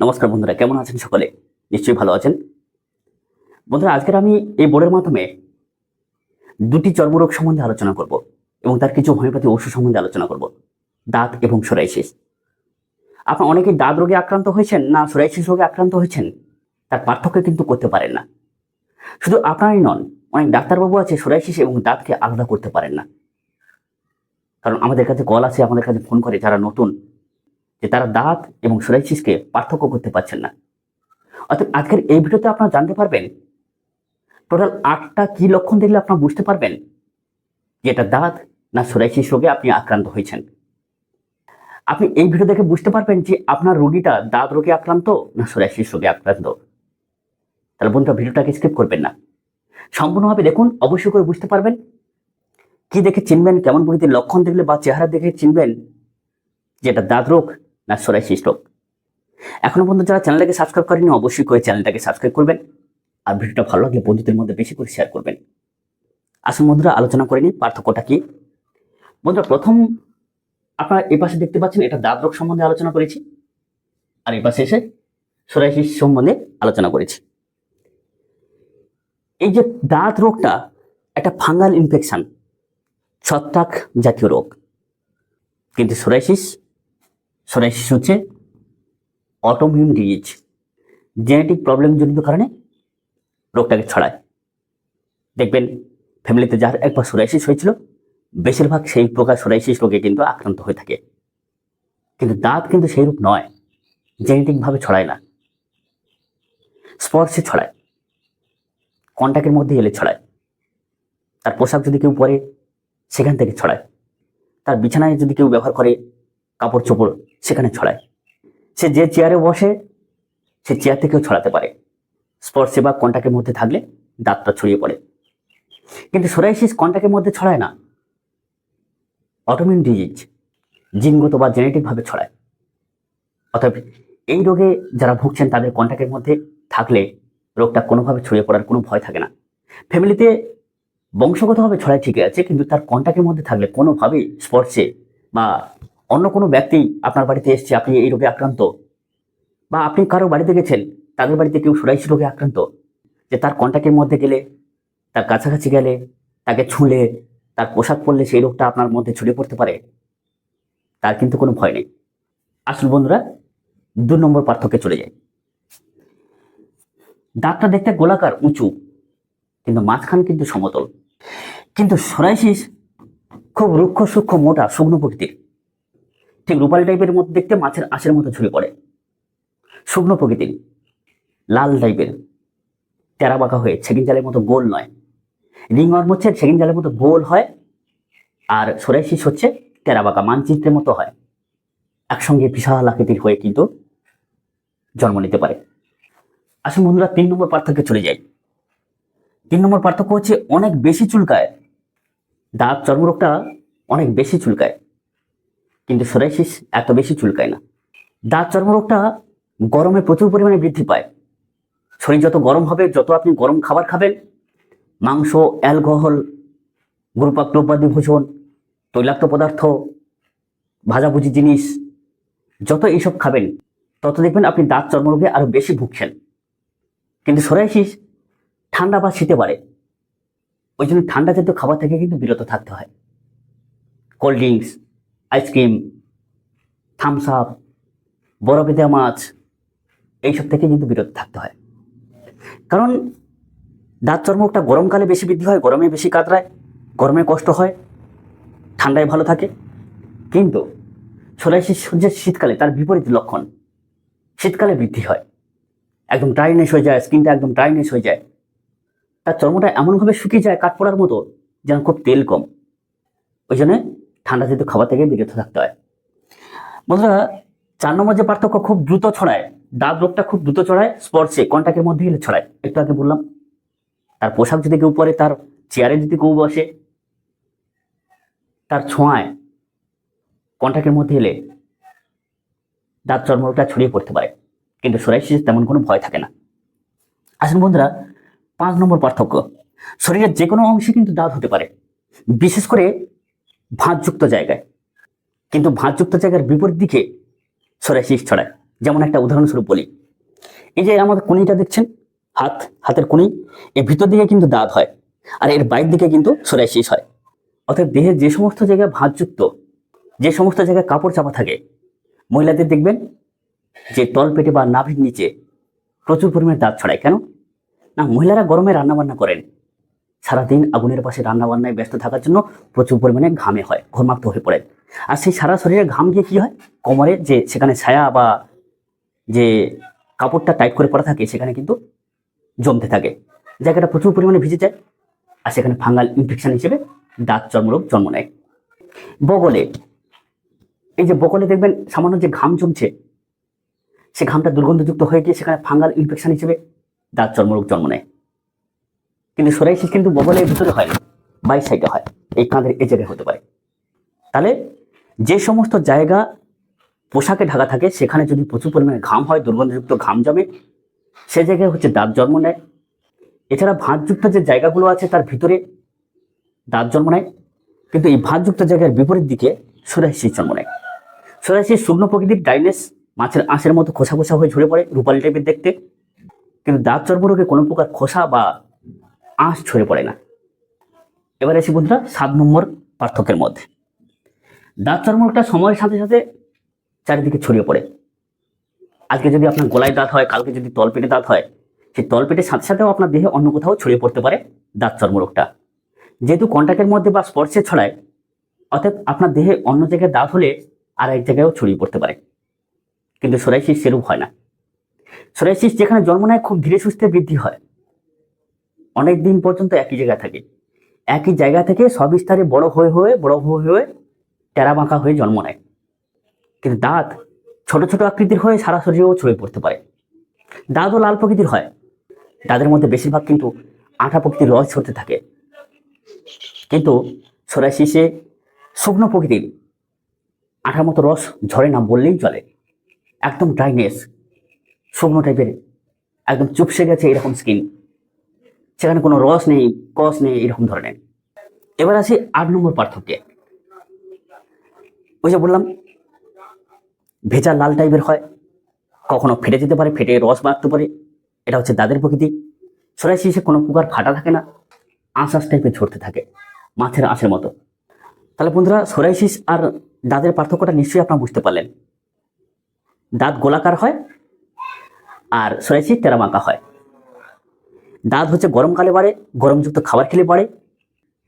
নমস্কার বন্ধুরা, কেমন আছেন সকলে? নিশ্চয়ই ভালো আছেন। বন্ধুরা, আজকের আমি এই বোর্ডের মাধ্যমে দুটি চর্মরোগ সম্বন্ধে আলোচনা করব এবং তার কিছু হোমিওপ্যাথি ওষুধ সম্বন্ধে আলোচনা করব। দাঁত এবং সোরাইসিস। আপনার অনেকে দাঁত রোগে আক্রান্ত হয়েছেন না সোরাইসিস রোগে আক্রান্ত হয়েছেন? তার পার্থক্য কিন্তু করতে পারেন না। শুধু আপনারই নন, অনেক ডাক্তারবাবু আছে সোরাইসিস এবং দাঁতকে আলাদা করতে পারেন না। কারণ আমাদের কাছে কল আছে, আমাদের কাছে ফোন করে, যারা নতুন যে তারা দাঁত এবং সোরাইসিসকে পার্থক্য করতে পারছেন না। অর্থাৎ আজকের এই ভিডিওতে আপনারা জানতে পারবেন, টোটাল আটটা কি লক্ষণ দেখলে আপনারা বুঝতে পারবেন যে এটা দাঁত না সোরাইসিস রোগে আপনি আক্রান্ত হয়েছেন। আপনি এই ভিডিও দেখে বুঝতে পারবেন যে আপনার রোগীটা দাঁত রোগে আক্রান্ত না সোরাইসিস রোগে আক্রান্ত। তাহলে বন্ধুরা, ভিডিওটাকে স্কিপ করবেন না। সম্পূর্ণভাবে দেখুন, অবশ্যই করে বুঝতে পারবেন। কি দেখে চিনবেন, কেমন প্রকৃতির লক্ষণ দেখলে বা চেহারা দেখে চিনবেন যে এটা দাঁত রোগ না সোরাইসিস রোগ এখনও পর্যন্ত যারা চ্যানেলটাকে সাবস্ক্রাইব করেনি অবশ্যই করে চ্যানেলটাকে সাবস্ক্রাইব করবেন আর ভিডিওটা ভালো লাগলে বন্ধুদের মধ্যে বেশি করে শেয়ার করবেন। আসুন বন্ধুরা, আলোচনা করে নিই, পার্থক্যটা কি? বন্ধুরা, প্রথম আপনারা এই পাশে দেখতে পাচ্ছেন, এটা দাঁত রোগ সম্বন্ধে আলোচনা করেছি। আর এই পাশে এসে সোরাইসিস সম্বন্ধে আলোচনা করেছি। এই যে দাঁত রোগটা, একটা ফাঙ্গাল ইনফেকশন, ছত্রাক জাতীয় রোগ। কিন্তু সোরাইসিস সোরাইসিস হচ্ছে অটোমিউন ডিজিজ জেনেটিক প্রবলেম জনিত কারণে রোগটাকে ছড়ায়। দেখবেন ফ্যামিলিতে যার একবার সোরাইসিস হয়েছিল, বেশিরভাগ সেই প্রকার সোরাইসিস রোগে কিন্তু আক্রান্ত হয়ে থাকে। কিন্তু দাঁত কিন্তু সেই রূপ নয় জেনেটিকভাবে ছড়ায় না। স্পর্শে ছড়ায় কন্ট্যাক্টের মধ্যে এলে ছড়ায়। তার পোশাক যদি কেউ পরে, সেখান থেকে ছড়ায়। তার বিছানায় যদি কেউ ব্যবহার করে, কাপড় চোপড় সেখানে ছড়ায়। সে যে চেয়ারে বসে, সে চেয়ার থেকেও ছড়াতে পারে। স্পর্শে বা কন্ট্যাক্টের মধ্যে থাকলে দাঁতটা ছড়িয়ে পড়ে। কিন্তু সোরাইসিস কন্ট্যাক্টের মধ্যে ছড়ায় না। অটোমিন ডিজিজ জিনগত বা জেনেটিকভাবে ছড়ায়। অর্থাৎ এই রোগে যারা ভুগছেন, তাদের কন্ট্যাক্টের মধ্যে থাকলে রোগটা কোনোভাবে ছড়িয়ে পড়ার কোনো ভয় থাকে না। ফ্যামিলিতে বংশগতভাবে ছড়ায় ঠিকই আছে, কিন্তু তার কন্ট্যাক্টের মধ্যে থাকলে কোনোভাবেই স্পর্শে বা অন্য কোনো ব্যক্তি আপনার বাড়িতে এসছে, আপনি এই রোগে আক্রান্ত? বা আপনি কারও বাড়িতে গেছেন, তাদের বাড়িতে কেউ সুরাইসি রোগে আক্রান্ত? যে তার কন্ট্যাক্টের মধ্যে গেলে, তার কাছাকাছি গেলে, তাকে ছুঁলে, তার পোশাক পরলে সেই রোগটা আপনার মধ্যে ছড়িয়ে পড়তে পারে? তার কিন্তু কোনো ভয় নেই। আসল বন্ধুরা, দু নম্বর পার্থক্যে চলে যায় দাঁতটা দেখতে গোলাকার, উঁচু, কিন্তু মাঝখান কিন্তু সমতল। কিন্তু সোরাইসিস খুব রুক্ষ, সূক্ষ্ম, মোটা, শুকনো প্রকৃতির। ঠিক রূপালি টাইপের মধ্যে দেখতে মাছের আঁশের মতো ঝুলে পড়ে। শুকনো প্রকৃতির, লাল টাইপের টেরা বাঁকা হয়ে ছেগিন জালের মতো গোল নয়। রিং অর্ম হচ্ছে ছেগিন জালের মতো গোল হয় আর সোরাইসিস হচ্ছে টেরা বাঁকা মানচিত্রের মতো হয়। একসঙ্গে বিশাল আকৃতির হয়ে কিন্তু জন্ম নিতে পারে। আসুন বন্ধুরা, তিন নম্বর পার্থক্যে চলে যাই। তিন নম্বর পার্থক্য হচ্ছে অনেক বেশি চুলকায়। দাঁত চর্মরোগটা অনেক বেশি চুলকায়। কিন্তু সোরাইসিস এত বেশি চুলকায় না। দাঁত চর্মরোগটা গরমে প্রচুর পরিমাণে বৃদ্ধি পায়। শরীর যত গরম হবে, যত আপনি গরম খাবার খাবেন, মাংস, অ্যালকোহল গুরুপাক্লোপাদি ভোজন, তৈলাক্ত পদার্থ, ভাজাভুজি জিনিস, যত এইসব খাবেন, তত দেখবেন আপনি দাঁত চর্মরোগে আরও বেশি ভুগছেন। কিন্তু সোরাইসিস ঠান্ডা বা শীতে পারে ওই জন্য ঠান্ডা জাতীয় খাবার থেকে কিন্তু বিরত থাকতে হয়। Cold drinks ice cream Thums Up বরফে দেওয়া মাছ, এইসব থেকে কিন্তু বিরত থাকতে হয়। কারণ দাঁত চর্মটা গরমকালে বেশি বৃদ্ধি হয়, গরমে বেশি কাতরায়, গরমে কষ্ট হয়, ঠান্ডায় ভালো থাকে। কিন্তু সোলাইসিস সূর্যের শীতকালে তার বিপরীত লক্ষণ, শীতকালে বৃদ্ধি হয়। একদম ড্রাইনেস হয়ে যায়, স্কিনটা একদম ড্রাইনেস হয়ে যায়। তার চর্মটা এমনভাবে শুকিয়ে যায়, কাঠ পড়ার মতো, যেন খুব তেল কম। ওই জন্য ঠান্ডা জাতীয় খাবার থেকে বিরত থাকতে হয়। বন্ধুরা, চার নম্বর যে পার্থক্য খুব দ্রুত ছড়ায়, দাঁত রোগটা খুব দ্রুত ছড়ায়, স্পর্শে কন্ট্যাক্টের মধ্যে গেলে ছড়ায়। একটু আগে বললাম, তার পোশাক যদি কেউ পরে, তার চেয়ারে যদি কেউ বসে, তার ছোঁয়ায় কন্ট্যাক্টের মধ্যে এলে দাঁত চর্মরোগটা ছড়িয়ে পড়তে পারে। কিন্তু সোরাইসিস তেমন কোনো ভয় থাকে না। আসুন বন্ধুরা, পাঁচ নম্বর পার্থক্য, শরীরের যে কোনো অংশে কিন্তু দাঁত হতে পারে। বিশেষ করে ভাঁজযুক্ত জায়গায়। কিন্তু ভাঁজযুক্ত জায়গার বিপরীত দিকে সোরাইসিস ছড়ায়। যেমন একটা উদাহরণস্বরূপ বলি। এই যে আমাদের কুনিটা দেখছেন? হাত, হাতের কুনি এর ভিতর দিকে কিন্তু দাঁত হয়। আর এর বাইরের দিকে কিন্তু সোরাইসিস হয়। অর্থাৎ দেহের যে সমস্ত জায়গায় ভাঁজযুক্ত, যে সমস্ত জায়গায় কাপড় চাপা থাকে, মহিলাদের দেখবেন যে তলপেটে বা নাভির নিচে প্রচুর পরিমাণে দাঁত ছড়ায়। কেন? না, মহিলারা গরমে রান্নাবান্না করেন। সারাদিন আগুনের পাশে রান্নাবান্নায় ব্যস্ত থাকার জন্য প্রচুর পরিমাণে ঘামে হয়, ঘর্মাক্ত হয়ে পড়ে। আর সেই সারা শরীরে ঘাম গিয়ে কি হয়? কোমরে যে সেখানে ছায়া বা যে কাপড়টা টাইট করে পড়া থাকে, সেখানে কিন্তু জমতে থাকে। জায়গাটা প্রচুর পরিমাণে ভিজে যায় আর সেখানে ফাঙ্গাল ইনফেকশন হিসেবে দাঁত চর্মরোগ জন্ম নেয়। বগলে, এই যে বগলে দেখবেন সামান্য যে ঘাম জমছে, সে ঘামটা দুর্গন্ধযুক্ত হয়ে গিয়ে সেখানে ফাঙ্গাল ইনফেকশন হিসেবে দাঁত চর্মরোগ জন্ম নেয়। কিন্তু সোরাইসিস কিন্তু বগলের ভিতরে হয় না, বাই সাইডে হয়, এই কাঁধের এই জায়গায় হতে পারে। তাহলে যে সমস্ত জায়গা পোশাকে ঢাকা থাকে, সেখানে যদি প্রচুর পরিমাণে ঘাম হয়, দুর্গন্ধযুক্ত ঘাম জমে, সে জায়গায় হচ্ছে দাঁত জন্ম নেয়। এছাড়া ভাঁজযুক্ত যে জায়গাগুলো আছে, তার ভিতরে দাঁত জন্ম নেয়। কিন্তু এই ভাঁজযুক্ত জায়গার বিপরীত দিকে সোরাইসিস জন্ম নেয়। সোরাইসিস শুকনো প্রকৃতির ডাইনেস মাছের আঁশের মতো খোসা খোসা হয়ে ঝরে পড়ে, রূপালি টাইপের দেখতে। কিন্তু দাঁত চর্মরোগে কোনো প্রকার খোসা বা আঁশ ছড়ে পড়ে না। এবার এসে বন্ধুরা, সাত নম্বর পার্থক্যের মধ্যে। দাঁত চর্মরোগটা সময়ের সাথে সাথে চারিদিকে ছড়িয়ে পড়ে। আজকে যদি আপনার গলায় দাঁত হয়, কালকে যদি তলপেটে দাঁত হয়, সেই তলপেটের সাথে সাথেও আপনার দেহে অন্য কোথাও ছড়িয়ে পড়তে পারে দাঁত চর্মরোগটা। যেহেতু কন্ট্যাক্টের মধ্যে বা স্পর্শে ছড়ায় অর্থাৎ আপনার দেহে অন্য জায়গায় দাঁত হলে আর এক জায়গায়ও ছড়িয়ে পড়তে পারে। কিন্তু সোরাইসিস সেরূপ হয় না। সোরাইসিস যেখানে জন্ম নেয়, খুব ধীরে সুস্থে বৃদ্ধি হয়। অনেক দিন পর্যন্ত একই জায়গায় থাকে। একই জায়গা থেকে সবিস্তারে বড় হয়ে হয়ে, বড় হয়ে হয়ে টেরা বাঁকা হয়ে জন্ম নেয়। কিন্তু দাঁত ছোট ছোট আকৃতির হয়ে সারা শরীরেও ছড়িয়ে পড়তে পারে। দাঁতও লাল প্রকৃতির হয়। দাঁতের মধ্যে বেশিরভাগ কিন্তু আঠা প্রকৃতির রস ছড়তে থাকে। কিন্তু সোরাইসিসে শুকনো প্রকৃতির আঠার মতো রস ঝরে না বললেই চলে। একদম ড্রাইনেস, শুকনো টাইপের একদম চুপসে গেছে এরকম স্কিন সেখানে কোনো রস নেই, কস নেই, এরকম ধরনের। এবার আসি আট নম্বর পার্থক্যে। ওই যে বললাম, ভেজা লাল টাইপের হয়, কখনো ফেটে যেতে পারে, ফেটে রস বাড়তে পারে, এটা হচ্ছে দাঁতের প্রকৃতি। সোরাইসিসে কোনো প্রকার ফাটা থাকে না আঁশ টাইপের ঝরতে থাকে, মাছের আঁশের মতো। তাহলে বন্ধুরা সোরাইসিস আর দাঁতের পার্থক্যটা নিশ্চয়ই আপনারা বুঝতে পারলেন। দাঁত গোলাকার হয়, আর সোরাইসিস টেরামাকা হয়। দাঁত হচ্ছে গরমকালে বাড়ে, গরমযুক্ত খাবার খেলে বাড়ে।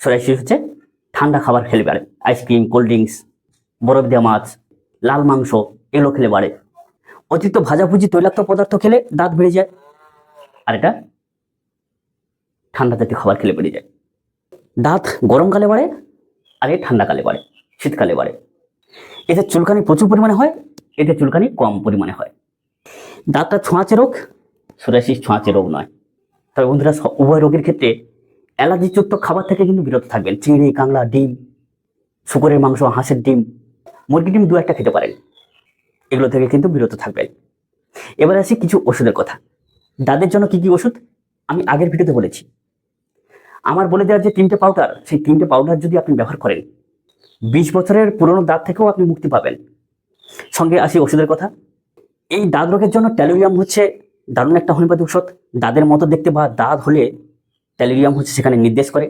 সোরাইসিস হচ্ছে ঠান্ডা খাবার খেলে বাড়ে। আইসক্রিম, কোল্ড ড্রিঙ্কস, বরফ দেওয়া মাছ, লাল মাংস, এগুলো খেলে বাড়ে। অতিরিক্ত ভাজাভুজি, তৈলাক্ত পদার্থ খেলে দাঁত বেড়ে যায় আর এটা ঠান্ডা জাতীয় খাবার খেলে বেড়ে যায়। দাঁত গরমকালে বাড়ে আর এ ঠান্ডাকালে বাড়ে, শীতকালে বাড়ে। এতে চুলকানি প্রচুর পরিমাণে হয়, এতে চুলকানি কম পরিমাণে হয়। দাঁতটা ছোঁয়াচে রোগ সোরাইসিস ছোঁয়াচে রোগ নয়। তবে বন্ধুরা উভয় রোগের ক্ষেত্রে অ্যালার্জিযুক্ত খাবার থেকে কিন্তু বিরত থাকবেন। চিংড়ি কাংলা ডিম, শুকরের মাংস, হাঁসের ডিম মুরগি ডিম দু একটা খেতে পারেন। এগুলো থেকে কিন্তু বিরত থাকবেন। এবার আসি কিছু ওষুধের কথা। দাঁতের জন্য কি কি ওষুধ? আমি আগের ভিডিওতে বলেছি। আমার বলে দেওয়ার যে তিনটে পাউডার সেই তিনটে পাউডার যদি আপনি ব্যবহার করেন, বিশ বছরের পুরনো দাঁত থেকেও আপনি মুক্তি পাবেন। সঙ্গে আসি ওষুধের কথা। এই দাঁত রোগের জন্য ট্যালোরিয়াম হচ্ছে দারুণ একটা হোমিওপ্যাথি ওষুধ দাঁতের মতো দেখতে বা দাঁত হলে ট্যালোরিয়াম হচ্ছে সেখানে নির্দেশ করে।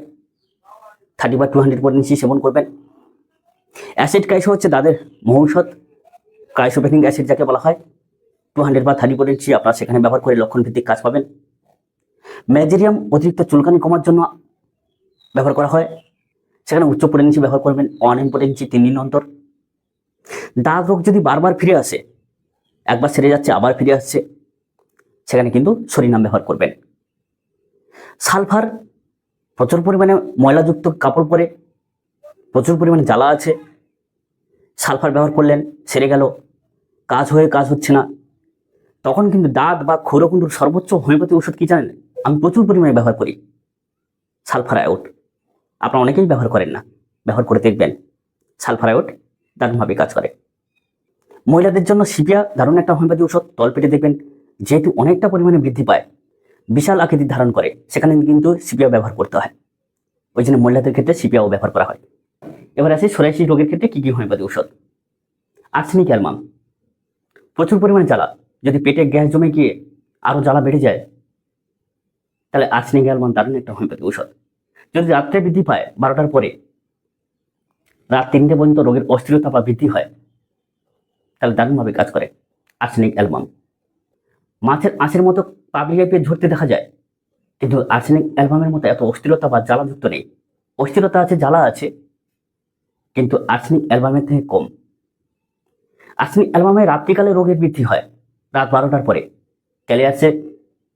থার্টি বা টু হান্ড্রেড পটেন্সি সেবন করবেন। অ্যাসিড ক্রাইসো হচ্ছে দাঁতের মহৌষধ কাইসোপ্যাথিক অ্যাসিড যাকে বলা হয়। টু হান্ড্রেড বা থার্টি পটেন্সি আপনারা সেখানে ব্যবহার করে লক্ষণ ভিত্তিক কাজ পাবেন। ম্যাজেরিয়াম অতিরিক্ত চুলকানি কমার জন্য ব্যবহার করা হয়। সেখানে উচ্চ পোটেন্সি ব্যবহার করবেন ওয়ান এম পোটেন্সি তিন দিন অন্তর। দাঁত রোগ যদি বারবার ফিরে আসে, একবার সেরে যাচ্ছে, আবার ফিরে আসছে সেখানে কিন্তু সরিনাম ব্যবহার করবেন। সালফার প্রচুর পরিমাণে ময়লাযুক্ত কাপড় পরে প্রচুর পরিমাণে জ্বালা আছে। সালফার ব্যবহার করলেন, সেরে গেল। কাজ হয়ে কাজ হচ্ছে না। তখন কিন্তু দাঁত বা খৌরকুণ্ডুর সর্বোচ্চ হোমিওপ্যাথি ওষুধ কি জানেন? আমি প্রচুর পরিমাণে ব্যবহার করি। সালফার আয়োট আপনারা অনেকেই ব্যবহার করেন না। ব্যবহার করে দেখবেন। সালফার আয়োট দারুণভাবে কাজ করে। মহিলাদের জন্য সিপিয়া দারুণ একটা হোমিওপ্যাথি ওষুধ। তলপেটে দেখবেন। যেহেতু অনেকটা পরিমাণে বৃদ্ধি পায়, বিশাল আকৃতি ধারণ করে, সেখানে কিন্তু সিপিয়া ব্যবহার করতে হয়। ওই জন্য মহিলাদের ক্ষেত্রে সিপিয়াও ব্যবহার করা হয়। এবার আসি সোরাইসিস রোগের ক্ষেত্রে কী কী হোমিওপ্যাথি ঔষধ? আর্সেনিক অ্যালমাম। প্রচুর পরিমাণে জ্বালা। যদি পেটে গ্যাস জমে গিয়ে আরও জ্বালা বেড়ে যায়, তাহলে আর্সেনিক অ্যালমন দারুণ একটা হোমিওপ্যাথি ঔষধ। যদি রাত্রে বৃদ্ধি পায় বারোটার পরে, রাত তিনটে পর্যন্ত রোগের অস্থিরতা বা বৃদ্ধি হয়, তাহলে দারুণভাবে কাজ করে আর্সেনিক অ্যালবাম মাছের আঁশের মতো পাবলিকে পেয়ে ঝরতে দেখা যায়। কিন্তু আর্সেনিক অ্যালবামের মতো এত অস্থিরতা বা জ্বালাযুক্ত নেই। অস্থিরতা আছে, জ্বালা আছে, কিন্তু আর্সেনিক অ্যালবামের থেকে কম। আর্সেনিক অ্যালবামে রাত্রিকালে রোগের বৃদ্ধি হয়, রাত বারোটার পরে। ক্যালিয়াসে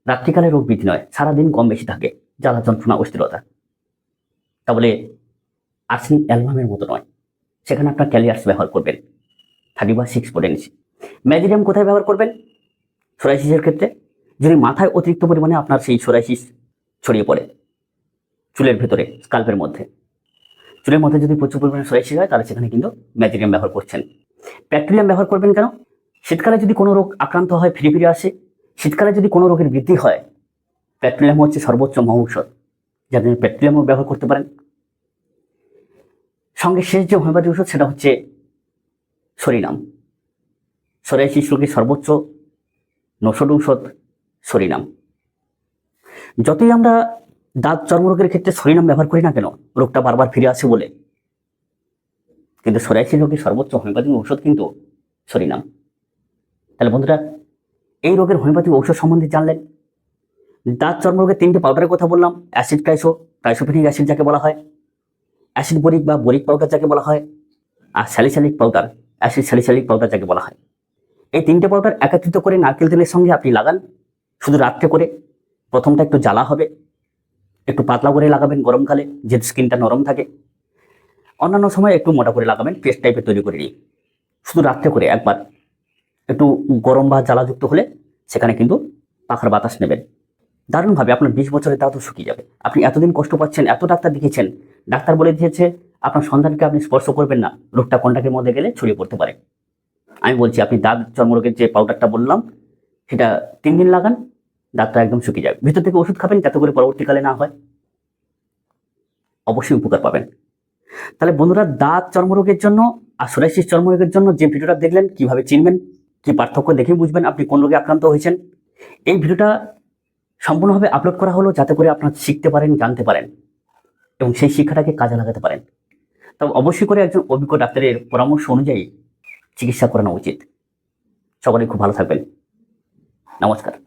রাত্রিকালে রোগ বৃদ্ধি নয়, সারাদিন কম বেশি থাকে, জ্বালা যন্ত্রণা, অস্থিরতা। তা বলে আর্সেনিক অ্যালবামের মতো নয়, সেখানে আপনার ক্যালিয়ার্স ব্যবহার করবেন। থার্টি বা সিক্স পোটেন্সি ম্যাজিডিয়াম কোথায় ব্যবহার করবেন? সোরাইসিসের ক্ষেত্রে যদি মাথায় অতিরিক্ত পরিমাণে আপনার সেই সোরাইসিস ছড়িয়ে পড়ে চুলের ভেতরে স্কাল্পের মধ্যে। চুলের মধ্যে যদি প্রচুর পরিমাণে সোরাইসিস হয়, তাহলে সেখানে কিন্তু ম্যাজিডিয়াম ব্যবহার করছেন। প্যাট্রিলিয়াম ব্যবহার করবেন কেন? শীতকালে যদি কোনো রোগ আক্রান্ত হয়, ফিরে ফিরে আসে, শীতকালে যদি কোনো রোগের বৃদ্ধি হয় প্যাট্রিলিয়াম হচ্ছে সর্বোচ্চ মহৌষধ, যার জন্য প্যাট্রিলিয়ামও ব্যবহার করতে পারেন। সঙ্গে শেষ যে হোমিওপ্যাথি ওষুধ, সেটা হচ্ছে সরিনাম। সরাইসিস রোগের সর্বোচ্চ ঔষধ সরিনাম। যতই আমরা দাঁত চর্মরোগের ক্ষেত্রে সরিনাম ব্যবহার করি না কেন, রোগটা বারবার ফিরে আসে বলে। কিন্তু সরাইসিস রোগের সর্বোচ্চ হোমিওপ্যাথিক ঔষধ কিন্তু সরিনাম। তাহলে বন্ধুরা, এই রোগের হোমিওপ্যাথিক ঔষধ সম্বন্ধে জানলেন। দাঁত চর্মরোগের তিনটে পাউডারের কথা বললাম, অ্যাসিড ক্রাইসো, ক্রাইসোফেনিক অ্যাসিড যাকে বলা হয়, অ্যাসিড বরিক বা বরিক পাউডার যাকে বলা হয়, আর salicylic powder, acid salicylic powder যাকে বলা হয়। এই তিনটে পাউডার একত্রিত করে নারকেল তেলের সঙ্গে আপনি লাগান। শুধু রাত্রে করে। প্রথমটা একটু জ্বালা হবে। একটু পাতলা করে লাগাবেন গরমকালে যে স্কিনটা নরম থাকে। অন্যান্য সময় একটু মোটা করে লাগাবেন, পেস্ট টাইপের তৈরি করে নিয়ে। শুধু রাত্রে করে একবার। একটু গরম বা জ্বালাযুক্ত হলে সেখানে কিন্তু পাখার বাতাস নেবেন। দারুণভাবে আপনার বিশ বছরের দাঁতও শুকিয়ে যাবে। আপনি এতদিন কষ্ট পাচ্ছেন, এত ডাক্তার দেখিয়েছেন। ডাক্তার বলে দিয়েছে, আপনার সন্তানকে আপনি স্পর্শ করবেন না। রোগটা কন্টাক্টের মধ্যে গেলে ছড়িয়ে পড়তে পারে। আমি বলছি, আপনি দাঁত চর্মরোগের যে পাউডারটা বললাম, সেটা তিন দিন লাগান, দাঁতটা একদম শুকিয়ে যাবে। ভিতর থেকে ওষুধ খাবেন, যাতে করে পরবর্তীকালে না হয়। অবশ্যই উপকার পাবেন। তাহলে বন্ধুরা, দাঁত চর্মরোগের জন্য, আর সোরাইসিস চর্মরোগের জন্য যে ভিডিওটা দেখলেন, কীভাবে চিনবেন, কি পার্থক্য দেখে বুঝবেন আপনি কোন রোগে আক্রান্ত হয়েছেন, এই ভিডিওটা সম্পূর্ণভাবে আপলোড করা হলো যাতে করে আপনারা শিখতে পারেন, জানতে পারেন, এবং সেই শিক্ষাটাকে কাজে লাগাতে পারেন। তবে অবশ্যই করে একজন অভিজ্ঞ ডাক্তারের পরামর্শ অনুযায়ী চিকিৎসা করানো উচিত। সকলেই খুব ভালো থাকবেন। নমস্কার।